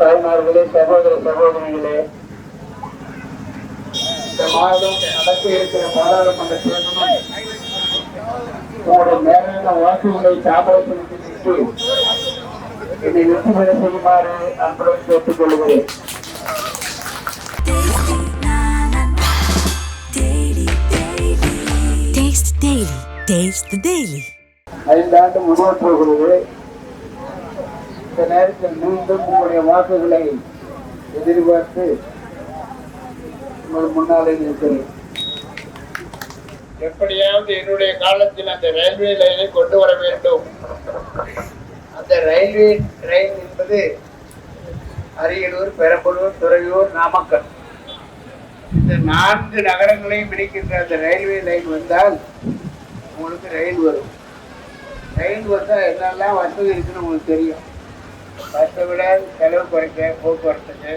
தாய்மார்களே சகோதர சகோதரிகளே இந்த மாதம் நடக்க இருக்கிற பாராளுமன்ற தேர்தலும் உங்களுடைய மேலான வாக்குகளை தாமதப்படுத்தி என்னை வெற்றி பெற செய்யுமாறு அன்புடன் கேட்டுக் கொள்கிறேன். Taste the Daily. ஐந்தாண்டு முன்னோற்றுகிறது இந்த நேரத்தில் மீண்டும் உங்களுடைய வாக்குகளை எதிர்பார்த்து உங்கள் முன்னாலே நிற்கிறேன். எப்படியாவது என்னுடைய காலத்தில் அந்த ரயில்வே லைனை கொண்டு வர வேண்டும். அந்த ரயில்வே ரயில் என்பது அரியலூர் பெரம்பலூர் துறையூர் நாமக்கல். இந்த நான்கு நகரங்களையும் இணைக்கின்ற அந்த ரயில்வே லைன் வந்தால் உங்களுக்கு ரயில் வரும். ரயில் வந்தால் என்னெல்லாம் வசதி இருக்குன்னு உங்களுக்கு தெரியும். பஸ்ஸை விட செலவு குறைக்க போக்குவரத்துக்கு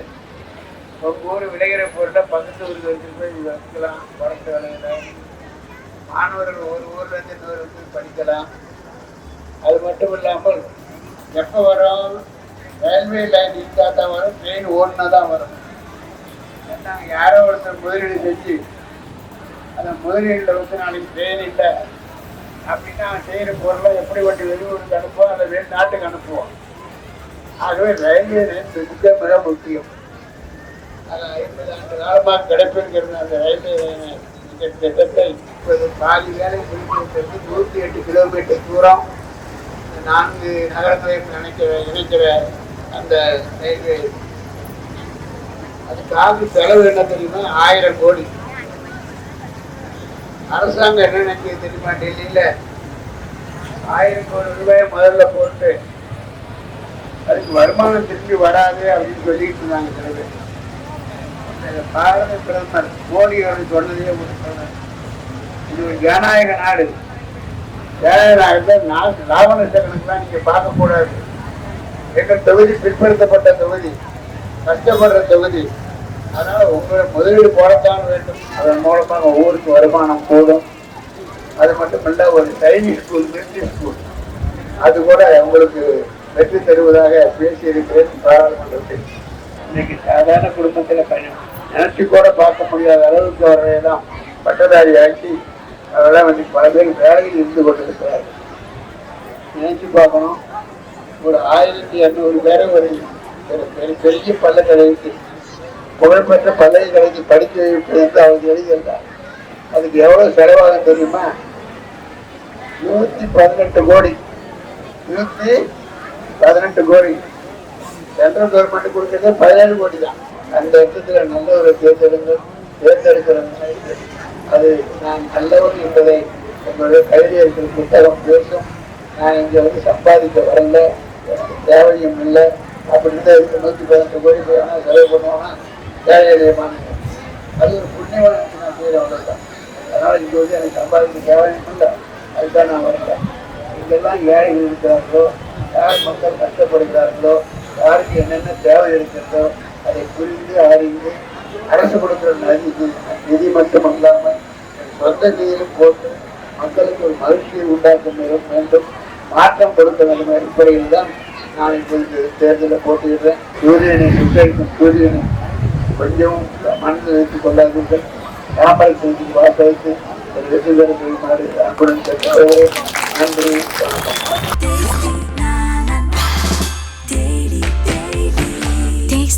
உங்கள் ஊர் விளைகிற பொருளை பக்கத்து ஊருக்கு எடுத்துட்டு போய் வச்சுக்கலாம் குறைச்ச விலையில. மாணவர்கள் ஒரு ஊர்ல இருந்து இன்னொரு ஊருக்கு படிக்கலாம். அது மட்டும் இல்லாமல் எப்போ வரும்? ரயில்வே லைன் இருந்தால் தான் வரும் ட்ரெயின் ஓடினா தான் வரும். ஏன்னா யாரோ ஒருத்தர் முதலீடு செஞ்சு அந்த முதலீடுல வந்து நாளைக்கு ட்ரெயின் இல்லை. அப்படின்னா அவன் செய்கிற பொருளை எப்படி வண்டி வெளியூருக்கு அனுப்புவோம் அந்த வெளி நாட்டுக்கு அனுப்புவோம் ஆகவே ரயில்வே மிக மிக முக்கியம். அது ஐம்பது ஆண்டு காலமாக கிடைப்பிருக்கிறது அந்த ரயில்வே திட்டத்தை. இப்போது பாதி வேலை நூற்றி எட்டு கிலோமீட்டர் தூரம் நான்கு நகரங்களையும் இணைக்கிற இணைக்கிற அந்த ரயில்வே. அதுக்காக செலவு என்ன தெரியுமா? ஆயிரம் கோடி. அரசாங்கம் என்ன நினைக்கிறது தெரியுமா? டெல்லியில. ஆயிரம் கோடி ரூபாயை முதல்ல போட்டு எனக்கு வருமானம் திரும்பி வராது அப்படின்னு சொல்லிட்டு இருந்தாங்க சில பேர் பாரத பிரதமர் மோடி அவர்கள் சொன்னதே ஒன்று இது ஒரு ஜனநாயக நாடு. ஜனநாயகத்தை ராவண சகனுக்குலாம் கணக்கெல்லாம் நீங்க பார்க்க கூடாது. எங்கள் தொகுதி பிற்படுத்தப்பட்ட தொகுதி கஷ்டப்படுற தொகுதி. அதனால உங்களை முதலீடு போடத்தான் வேண்டும். அதன் மூலமாக ஊருக்கு வருமானம் கூடும். அது மட்டும் இல்லை ஒரு சைனிக் ஸ்கூல் பிரிட்டிஷ் ஸ்கூல். அது கூட உங்களுக்கு வெற்றி தருவதாக பேசியிருக்கிறேன் பாராளுமன்றத்தில். இன்னைக்கு சாதாரண குடும்பத்தில் பயணம். நினைச்சு கூட பார்க்க முடியாத அளவுக்கு வரையெல்லாம் பட்டதாரி ஆக்கி அதெல்லாம் வந்து பல பேர் வேலையில் இருந்து கொண்டிருக்கிறார்கள். நினைச்சு பார்க்கணும். ஒரு ஆயிரத்தி இரநூறு பேரை ஒரு ஒரு பெரிய- பல்கலைக்கு புகழ்பெற்ற பல்கலைக்கழகத்தை படிக்க வைப்பது என்று அவர் எழுதியிருந்தார். அதுக்கு எவ்வளவு செலவாகும் தெரியுமா? நூத்தி பதினெட்டு கோடி. நூத்தி பதினெட்டு கோடி. சென்ட்ரல் கவர்மெண்ட் கொடுத்தது பதினேழு கோடி தான். அந்த இடத்துல நல்ல ஒரு தேர்ந்தெடுங்கள். தேர்ந்தெடுக்கிற அது நான் நல்லவன் என்பதை உங்களுடைய கையில் இருக்கிற புத்தகம் பேசும். நான் இங்கே வந்து சம்பாதிக்க வரல. எனக்கு தேவையும் இல்லை. அப்படின்னு இருக்கு நூத்தி பதினெட்டு கோடி போனா செலவு பண்ணுவோம்னா தேவையான அது ஒரு புண்ணியமான நான் செய்யற அவ்வளவுதான். அதனால இங்கே வந்து எனக்கு சம்பாதிக்க தேவையும் இல்லை. அதுதான் நான் வரல. இங்கெல்லாம் ஏழைகள் இருக்கிறார்களோ யார் மக்கள் கஷ்டப்படுகிறார்களோ யாருக்கு என்னென்ன தேவை இருக்கிறதோ அதை புரிந்து அறிந்து அரசு கொடுக்கிற நிதி நிதி மட்டும் அல்லாமல் சொந்த நிதியிலும் போட்டு மக்களுக்கு ஒரு மகிழ்ச்சியை உண்டாக்க வேண்டும். மாற்றம் கொடுக்க வேண்டும் அடிப்படையில் தான் நான் இப்போது தேர்தலில் போட்டியிடுறேன். சூரியனை சுட்டரிக்கும் சூரியனை கொஞ்சம் மனதில் வைத்துக் கொள்ளாதீர்கள். வியாபாரம் செய்து பார்த்து வைத்து வெற்றி பெற செய்யுமாறு அன்புடன் நன்றி. வணக்கம்